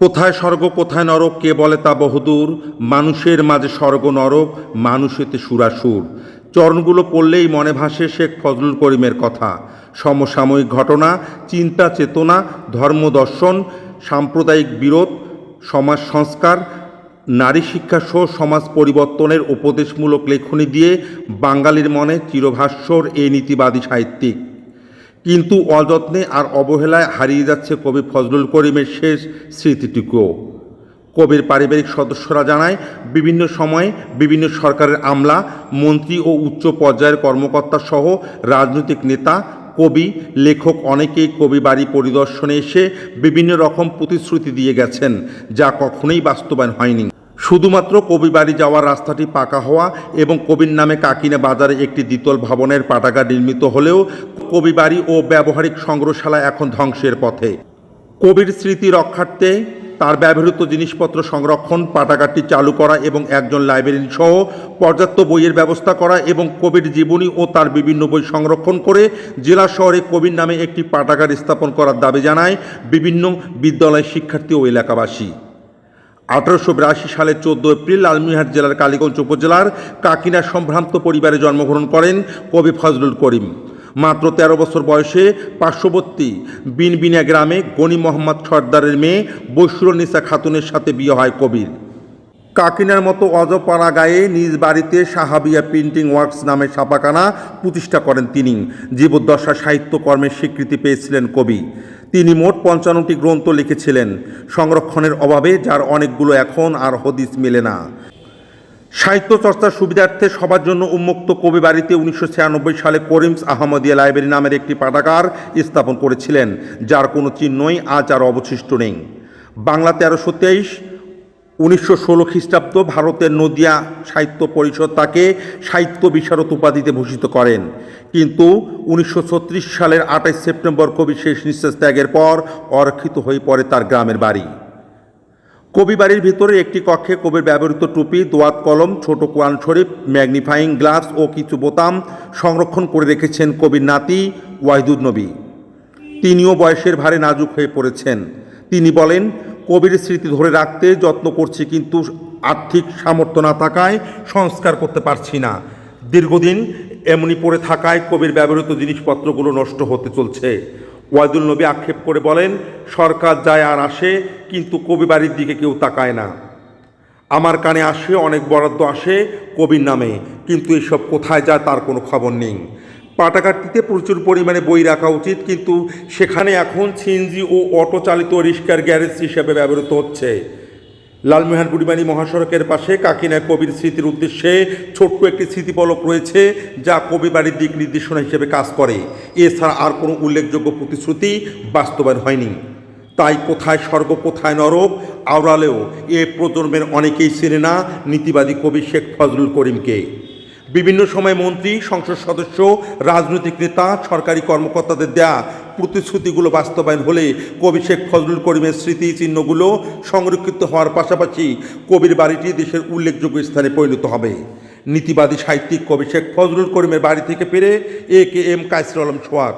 কোথায় স্বর্গ, কোথায় নরক, কে বলে তা বহুদূর? মানুষের মাঝে স্বর্গ, নরক মানুষেতে সুরাসুর। চরণগুলো পড়লেই মনে ভাসে শেখ ফজলুল করিমের কথা। সমসাময়িক ঘটনা, চিন্তা, চেতনা, ধর্ম দর্শন, সাম্প্রদায়িক বিরোধ, সমাজ সংস্কার, নারী শিক্ষা সহ সমাজ পরিবর্তনের উপদেশমূলক লেখনী দিয়ে বাঙালির মনে চিরভাস্বর এই নীতিবাদী সাহিত্যিক। কিন্তু অযত্নে আর অবহেলায় হারিয়ে যাচ্ছে কবি ফজলুল করিমের শেষ স্মৃতিটুকুও। কবির পারিবারিক সদস্যরা জানায়, বিভিন্ন সময়ে বিভিন্ন সরকারের আমলা, মন্ত্রী ও উচ্চ পর্যায়ের কর্মকর্তা সহ রাজনৈতিক নেতা, কবি, লেখক অনেকেই কবি বাড়ি পরিদর্শনে এসে বিভিন্ন রকম প্রতিশ্রুতি দিয়ে গেছেন, যা কখনোই বাস্তবায়ন হয়নি। শুধুমাত্র কবি বাড়ি যাওয়ার রাস্তাটি পাকা হওয়া এবং কবির নামে কাকিনা বাজারে একটি দ্বিতল ভবনের পাটাগার নির্মিত হলেও কবি বাড়ি ও ব্যবহারিক সংগ্রহশালা এখন ধ্বংসের পথে। কবির স্মৃতি রক্ষার্থে তার ব্যবহৃত জিনিসপত্র সংরক্ষণ পাঠাগারটি চালু করা এবং একজন লাইব্রেরি সহ পর্যাপ্ত বইয়ের ব্যবস্থা করা এবং কবির জীবনী ও তার বিভিন্ন বই সংরক্ষণ করে জেলা শহরে কবির নামে একটি পাঠাগার স্থাপন করার দাবি জানায় বিভিন্ন বিদ্যালয় শিক্ষার্থী ও এলাকাবাসী। আঠারোশো বিরাশি সালের চোদ্দ এপ্রিল লালমিহাট জেলার কালীগঞ্জ উপজেলার কাকিনা সম্ভ্রান্ত পরিবারে জন্মগ্রহণ করেন কবি ফজলুল করিম। মাত্র ১৩ বছর বয়সে পার্শ্ববর্তী বিনবিনা গ্রামে গনি মোহাম্মদ সর্দারের মেয়ে বৈশুরনিসা খাতুনের সাথে বিয়ে হয় কবির। কাকিনার মতো অজপাড়া গায়ে নিজ বাড়িতে সাহাবিয়া প্রিন্টিং ওয়ার্কস নামে ছাপাখানা প্রতিষ্ঠা করেন তিনি। জীবদ্দশা সাহিত্যকর্মের স্বীকৃতি পেয়েছিলেন কবি। তিনি মোট পঞ্চান্নটি গ্রন্থ লিখেছিলেন। সংরক্ষণের অভাবে, যার অনেকগুলো এখন আর হদিস মেলে না। সাহিত্য চর্চার সুবিধার্থে সবার জন্য উন্মুক্ত কবি বাড়িতে উনিশশো ছিয়ানব্বই সালে করিমস আহমদিয়া লাইব্রেরি নামের একটি পাঠাগার স্থাপন করেছিলেন, যার কোনো চিহ্নই আজ আর অবশিষ্ট নেই। বাংলা তেরোশো তেইশ উনিশশো ষোলো খ্রিস্টাব্দ ভারতের নদিয়া সাহিত্য পরিষদ তাকে সাহিত্য বিশারদ উপাধিতে ভূষিত করেন। কিন্তু উনিশশো ছত্রিশ সালের আঠাশ সেপ্টেম্বর কবি শেষ নিঃশ্বাস ত্যাগের পর অরক্ষিত হয়ে পড়ে তার গ্রামের বাড়ি। কবি বাড়ির ভিতরে একটি কক্ষে কবির ব্যবহৃত টুপি, দোয়াত কলম, ছোট কোরআন শরীফ, ম্যাগনিফাইং গ্লাস ও কিছু বোতাম সংরক্ষণ করে রেখেছেন কবির নাতি ওয়াহিদুদ নবী। তিনিও বয়সের ভারে নাজুক হয়ে পড়েছেন। তিনি বলেন কবির স্মৃতি ধরে রাখতে যত্ন করছি, কিন্তু আর্থিক সামর্থ্য না থাকায় সংস্কার করতে পারছি না। দীর্ঘদিন এমনি পড়ে থাকায় কবির ব্যবহৃত জিনিসপত্রগুলো নষ্ট হতে চলছে। ওয়াইদুল নবী আক্ষেপ করে বলেন, সরকার যায় আর আসে, কিন্তু কবি বাড়ির দিকে কেউ তাকায় না। আমার কানে আসে, অনেক বরাদ্দ আসে কবির নামে, কিন্তু এসব কোথায় যায় তার কোনো খবর নেই। পাটাকাটিতে প্রচুর পরিমাণে বই রাখা উচিত, কিন্তু সেখানে এখন সিএনজি ও অটো চালিত রিক্সার গ্যারেজ হিসেবে ব্যবহৃত হচ্ছে। লালমিহান বুড়িমানি মহাসড়কের পাশে কাকিনা কবির স্মৃতির উদ্দেশ্যে ছোট্ট একটি স্মৃতিপলক রয়েছে, যা কবি বাড়ির দিক নির্দেশনা হিসেবে কাজ করে। এছাড়া আর কোনো উল্লেখযোগ্য প্রতিশ্রুতি বাস্তবায়ন হয়নি। তাই কোথায় স্বর্গ, কোথায় নরক, আওড়ালেও এ প্রজন্মের অনেকেই চেনে না নীতিবাদী কবি শেখ ফজলুল করিমকে। বিভিন্ন সময় মন্ত্রী, সংসদ সদস্য, রাজনৈতিক নেতা, সরকারি কর্মকর্তাদের দেয়া প্রতিশ্রুতিগুলো বাস্তবায়ন হলে কবি শেখ ফজলুল করিমের স্মৃতি চিহ্নগুলো সংরক্ষিত হওয়ার পাশাপাশি কবির বাড়িটি দেশের উল্লেখযোগ্য স্থানে পরিণত হবে। নীতিবাদী সাহিত্যিক কবি শেখ ফজলুল করিমের বাড়ি থেকে পেরে এ কে এম কাইসুল আলম সোহাগ।